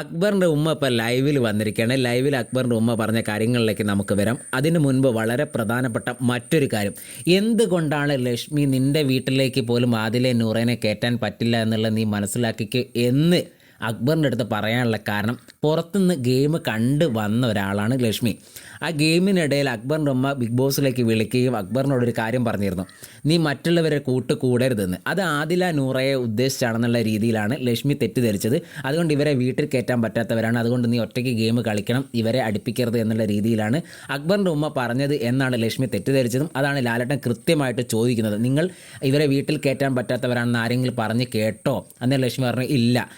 അക്ബറിന്റെ ഉമ്മ ഇപ്പോൾ ലൈവിൽ വന്നിരിക്കുകയാണ്. ലൈവിൽ അക്ബറിന്റെ ഉമ്മ പറഞ്ഞ കാര്യങ്ങളിലേക്ക് നമുക്ക് വരാം. അതിന് മുൻപ് വളരെ പ്രധാനപ്പെട്ട മറ്റൊരു കാര്യം. എന്തുകൊണ്ടാണ് ലക്ഷ്മി നിന്റെ വീട്ടിലേക്ക് പോലും ആദിലെ നൂറേനെ കയറ്റാൻ പറ്റില്ല എന്നുള്ളത് നീ മനസ്സിലാക്കിക്ക് എന്ന് അക്ബറിന്റെ അടുത്ത് പറയാനുള്ള കാരണം പുറത്തുനിന്ന് ഗെയിം കണ്ട് വന്ന ഒരാളാണ് ലക്ഷ്മി. ആ ഗെയിമിനിടയിൽ അക്ബറിന്റെ ഉമ്മ ബിഗ് ബോസിലേക്ക് വിളിക്കുകയും അക്ബറിനോടൊരു കാര്യം പറഞ്ഞിരുന്നു. നീ മറ്റുള്ളവരെ കൂട്ട് കൂടരുതെന്ന് അത് ആദില നൂറയെ ഉദ്ദേശിച്ചാണെന്നുള്ള രീതിയിലാണ് ലക്ഷ്മി തെറ്റിദ്ധരിച്ചത്. അതുകൊണ്ട് ഇവരെ വീട്ടിൽ കയറ്റാൻ പറ്റാത്തവരാണ്. അതുകൊണ്ട് നീ ഒറ്റയ്ക്ക് ഗെയിം കളിക്കണം ഇവരെ അടുപ്പിക്കരുത് എന്നുള്ള രീതിയിലാണ് അക്ബറിന്റെ ഉമ്മ പറഞ്ഞത് എന്നാണ് ലക്ഷ്മി തെറ്റിദ്ധരിച്ചതും. അതാണ് ലാലട്ടൻ കൃത്യമായിട്ട് ചോദിക്കുന്നത്. നിങ്ങൾ ഇവരെ വീട്ടിൽ കയറ്റാൻ പറ്റാത്തവരാണെന്ന് ആരെങ്കിലും പറഞ്ഞ് കേട്ടോ? അന്നേരം ലക്ഷ്മി പറഞ്ഞു ഇല്ല.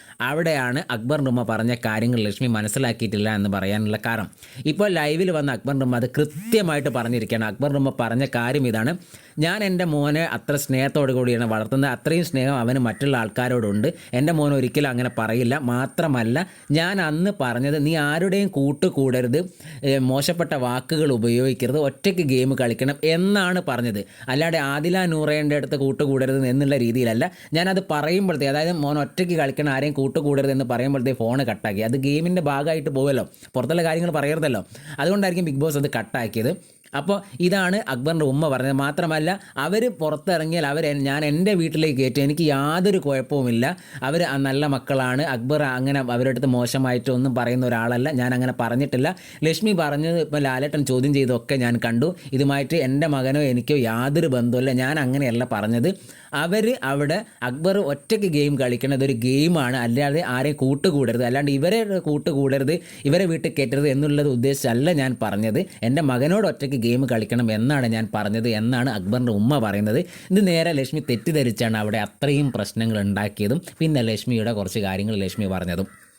അവിടെയാണ് അക്ബർ റുമ പറഞ്ഞ കാര്യങ്ങൾ ലക്ഷ്മി മനസ്സിലാക്കിയിട്ടില്ല എന്ന് പറയാനുള്ള കാരണം. ഇപ്പോൾ ലൈവിൽ വന്ന അക്ബർ റുമ അത് കൃത്യമായിട്ട് പറഞ്ഞിരിക്കുകയാണ്. അക്ബർ റുമ പറഞ്ഞ കാര്യം ഇതാണ്. ഞാൻ എന്റെ മോനെ അത്ര സ്നേഹത്തോടു കൂടിയാണ് വളർത്തുന്നത്. അത്രയും സ്നേഹം അവന് മറ്റുള്ള ആൾക്കാരോടുണ്ട്. എന്റെ മോൻ ഒരിക്കലും അങ്ങനെ പറയില്ല. മാത്രമല്ല ഞാൻ അന്ന് പറഞ്ഞത് നീ ആരുടെയും കൂട്ടുകൂടരുത്. മോശപ്പെട്ട വാക്കുകൾ ഉപയോഗിക്കരുത്. ഒറ്റയ്ക്ക് ഗെയിം കളിക്കണം എന്നാണ് പറഞ്ഞത്. അല്ലാതെ ആദില നൂറേന്റെ അടുത്ത് കൂട്ടുകൂടരുത് എന്നുള്ള രീതിയിലല്ല. ഞാനത് പറയുമ്പോഴത്തേക്ക് അതായത് മോൻ ഒറ്റയ്ക്ക് കളിക്കണം ആരെയും കൂട്ട് കൂടരുത് എന്ന് പറയുമ്പോഴത്തേ ഫോൺ കട്ടാക്കി അത് ഗെയിമിന്റെ ഭാഗമായിട്ട് പോകുമല്ലോ പുറത്തുള്ള കാര്യങ്ങൾ പറയരുതല്ലോ. അതുകൊണ്ടായിരിക്കും ബിഗ് ബോസ് അത് കട്ടാക്കിയത് അപ്പോൾ ഇതാണ് അക്ബറിന്റെ ഉമ്മ പറഞ്ഞത്. മാത്രമല്ല അവർ പുറത്തിറങ്ങിയാൽ അവർ ഞാൻ എന്റെ വീട്ടിലേക്ക് കയറ്റി. എനിക്ക് യാതൊരു കുഴപ്പവുമില്ല. അവർ നല്ല മക്കളാണ്. അക്ബർ അങ്ങനെ അവരുടെ അടുത്ത് മോശമായിട്ട് ഒന്നും പറയുന്ന ഒരാളല്ല. ഞാൻ അങ്ങനെ പറഞ്ഞിട്ടില്ല. ലക്ഷ്മി പറഞ്ഞത് ഇപ്പോൾ ലാലേട്ടൻ ചോദ്യം ചെയ്തൊക്കെ ഞാൻ കണ്ടു. ഇതുമായിട്ട് എന്റെ മകനോ എനിക്കോ യാതൊരു ബന്ധമില്ല ഞാൻ അങ്ങനെയല്ല പറഞ്ഞത്. അവർ അവിടെ അക്ബർ ഒറ്റയ്ക്ക് ഗെയിം കളിക്കുന്നത് ഒരു ഗെയിമാണ് അല്ലാതെ ആരെയും കൂട്ടുകൂടരുത്. അല്ലാണ്ട് ഇവരെ കൂട്ടുകൂടരുത് ഇവരെ വീട്ടിൽ കയറ്റരുത് എന്നുള്ളത് ഉദ്ദേശിച്ചല്ല ഞാൻ പറഞ്ഞത്. എന്റെ മകനോട് ഒറ്റയ്ക്ക് ഗെയിം കളിക്കണം എന്നാണ് ഞാൻ പറഞ്ഞത് എന്നാണ് അക്ബറിന്റെ ഉമ്മ പറയുന്നത്. ഇത് നേരെ ലക്ഷ്മി തെറ്റിദ്ധരിച്ചാണ് അവിടെ അത്രയും പ്രശ്നങ്ങൾ ഉണ്ടാക്കിയതും. പിന്നെ ലക്ഷ്മിയുടെ കുറച്ച് കാര്യങ്ങൾ ലക്ഷ്മി പറഞ്ഞതും.